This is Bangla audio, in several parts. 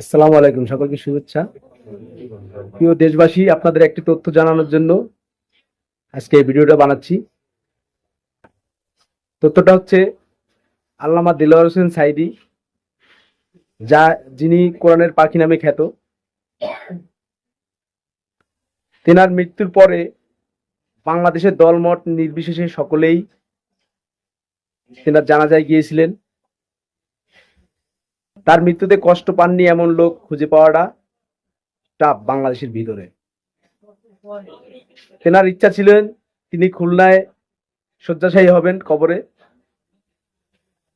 আসসালামু আলাইকুম, সকলকে শুভেচ্ছা। প্রিয় দেশবাসী, আপনাদের একটি তথ্য জানানোর জন্য আজকে এই ভিডিওটা বানাচ্ছি। তথ্যটা হচ্ছে, আল্লামা দিলওয়ার হোসেন সাইদি, যা যিনি কোরআনের পাখি নামে খ্যাত, তেনার মৃত্যুর পরে বাংলাদেশের দলমত নির্বিশেষে সকলেই তেনার জানাজায় গিয়েছিলেন। তার মৃত্যুতে কষ্ট পাননি এমন লোক খুঁজে পাওয়াটা টাফ বাংলাদেশের ভিতরে। তেনার ইচ্ছা ছিলেন তিনি খুলনায় শয্যাশায়ী হবেন কবরে।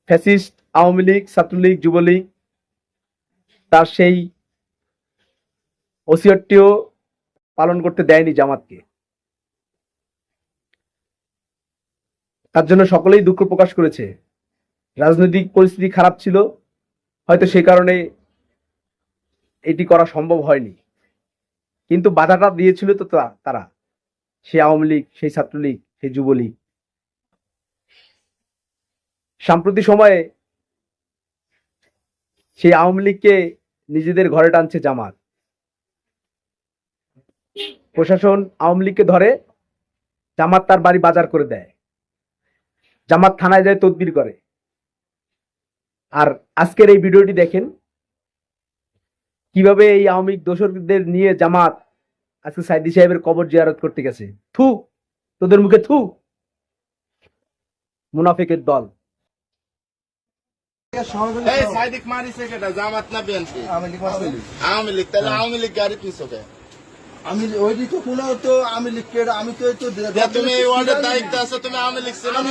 ফ্যাসিস্ট, আওয়ামী লীগ, ছাত্রলীগ, যুবলীগ, তার সেই ওসিয়তটিও পালন করতে দেয়নি জামাতকে। তার জন্য সকলেই দুঃখ প্রকাশ করেছে। রাজনৈতিক পরিস্থিতি খারাপ ছিল। হয়তো সে কারণে এটি করা সম্ভব হয়নি। কিন্তু বাধাটা দিয়েছিল তো তারা। সেই আওয়ামী লীগ, সেই ছাত্রলীগ, সেই যুবলীগ। সাম্প্রতিক সময়ে সেই আওয়ামী লীগকে নিজেদের ঘরে টানছে জামাত। প্রশাসন আওয়ামী লীগকে ধরে, জামাত তার বাড়ি বাজার করে দেয়। জামাত থানায় যায় তদবির করে। আর আজকের এই ভিডিওটি দেখেন কীভাবে এই আওয়ামী লীগ দোসরদের নিয়ে জামাত আজকে সাইদি সাহেবের কবর জিয়ারত করতে গেছে। থু তোদের মুখে থু। মুনাফিকের দল। জামাত না। আওয়ামী লীগ তাহলে আওয়ামী লীগ গাড়ি পিছো কে আমি ওই দিকে কোনো তো আমি লিখকে আমি তো তো তুমি এই ওয়ার্ডের দায়িত্ব আছো তুমি আওয়ামী লীগ ছিল না?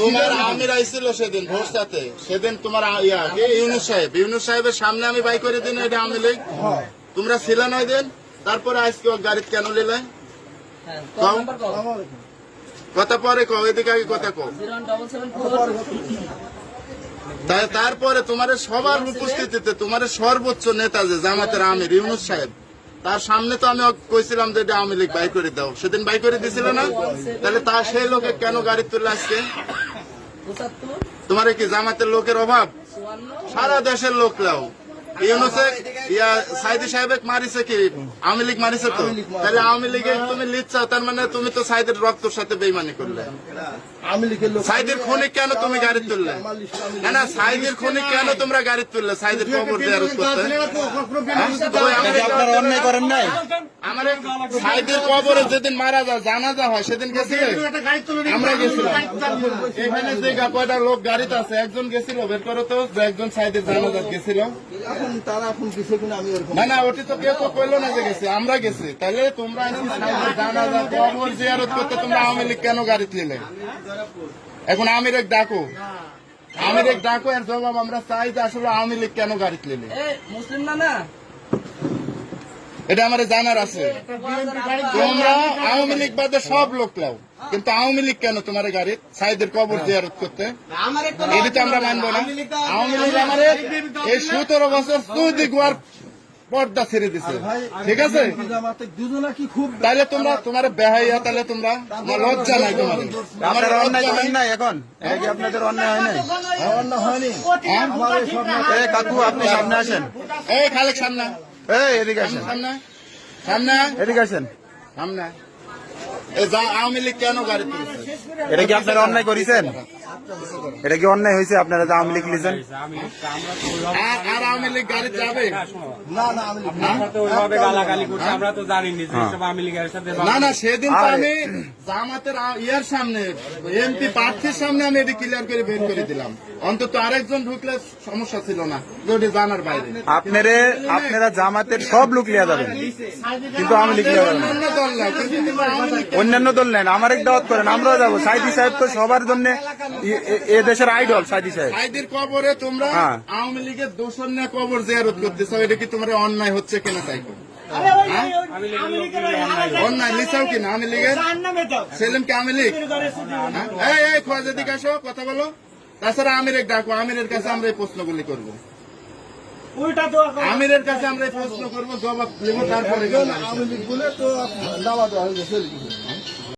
তোমার আমির আইছিল সেদিন ভোর সাথে। সেদিন তোমার ইয়া কে? ইউনুস সাহেব। ইউনুস সাহেবের সামনে আমি বাই করে দিন এটা আওয়ামী লীগ হ্যাঁ। তোমরা ছিল না দিন? তারপরে আজকে গাড়ি কেন নিলে কও। কথা পরে কও এদিকে আগে কথা কও। তারপরে তোমার সবার উপস্থিতিতে তোমার সর্বোচ্চ নেতা যে জামাতের আমির ইউনুস সাহেব। তার সামনে তো আমি কইছিলাম যে এটা আওয়ামী লীগ বাই করে দাও। সেদিন বাই করে দিছিল না? তাহলে তা সেই লোকে কেন গাড়ি তুলে আসছে তোমার কি জামাতের লোকের অভাব? সারা দেশের লোক লাও। ইউনুসে ইয়া সাইদি সাহেব মারিছে কি? আওয়ামী লীগ মারিছে তো? তাহলে আওয়ামী লীগে তুমি লিচ্ছাও তার মানে তুমি তো সাইদের রক্তর সাথে বেইমানি করলে। আমি লিখে লোক সাইদের খনি কেন তুমি গাড়ি তুললে? আমার লিস্ট আমি না না সাইদের খনি কেন তোমরা গাড়ি তুললে? সাইদের কবর জিয়ারত করতে হ্যাঁ? ওই আমাদের আপনারা অন্যায় করেন নাই? আমার সাইদের কবরে যেদিন মারা যায় জানাজা হয় সেদিন গেছিলে? আমরা গেছিলাম। এখানে যে কয়টা লোক গাড়িতে আছে? একজন গেছিল বের করো তো। একজন সাইদের জানাজা গেছিল। এখন তারা এখন কিছু কিনা আমি ওরকম না না ওটি তো কেউ তো কইলো না যে গেছে আমরা গেছি। তাহলে তোমরা জানাজা কবর জিয়ারত করতে তোমরা আওয়ামী লীগ কেন গাড়ি নিলে এখন আমির এক ডাকো। আমির এক ডাকো এর জবাব আমরা চাই যে আসলে আওয়ামী লীগ কেন গাড়ি নিলে মুসলিম না না? এটা আমার জানার আছে। তোমরা আওয়ামী লীগ বাদে সব লোক লাও। কিন্তু আওয়ামী লীগ কেন তোমার গাড়ি? সাইদের কবর জিয়ারত করতে? এটা তো আমরা মানবো না। আওয়ামী লীগ আমার এই সতেরো বছর সৌদি গোয়ার পর্দা ছেড়ে দিছে। ঠিক আছে? তাহলে তোমরা তোমার বেহাইয়া তাহলে তোমরা না লজ্জা নাই তোমার আমার অন্যায় নাই? নাই এখন? আপনাদের অন্যায় হয় নাই? অন্য হয়নি। এই কাকু আপনি সামনে আসেন। এই খালেক সামনে। এই এদিকে আসেন। সামনে। সামনে। এদিকে আসেন। সামনে। যা আওয়ামী লীগ কেন গাড়ি তুলছে? এটা কি আপনারা অন্যায় করেছেন? এটা কি অন্যায় হয়েছে? আপনারা যে আওয়ামী লীগ লিখেছেন? আর আর আওয়ামী লীগ গাড়ি যাবে? না না আমরা তো ওইভাবে গালাগালি করছি আমরা তো জানি না যে সব আওয়ামী লীগের সাথে না না সেদিন তো আমি জামাতের ইয়ার সামনে এমপি প্রার্থীর সামনে আমি এটি ক্লিয়ার করে বের করে দিলাম। অন্তত আরেকজন ঢুকলে সমস্যা ছিল না যে ওটি জানার বাইরে। আপনারে আপনারা জামাতের সব লোক লিয়া যাবেন। কিন্তু আওয়ামী লীগ অন্যান্য দল নেন আমার এক দাওয়াত করেন আমরাও যাব। সাইদি সাহেব তো সবার জন্য এ দেশের আইডল সাইদি সাহেব। সাইদের কবরে তোমরা হ্যাঁ। আওয়ামী লীগের দোষর নিয়ে কবর জিয়ারত করতেছ এটা কি তোমার অন্যায় হচ্ছে কিনা তাই অন্যায় লিসাও কিনা আওয়ামী লীগের? সেলিম কি আওয়ামী লীগ? এই এই খোয়াজ এদিকে আসো কথা বলো। তাছাড়া আমিরের ডাকো আমিরের কাছে আমরা এই প্রশ্নগুলি করব। আমিরের কাছে আমরা এই প্রশ্ন করব জবাব দেবো তারপরে আমি লিখ বলে তো দাওয়া দেওয়া হয়ে গেছে লিখেছে।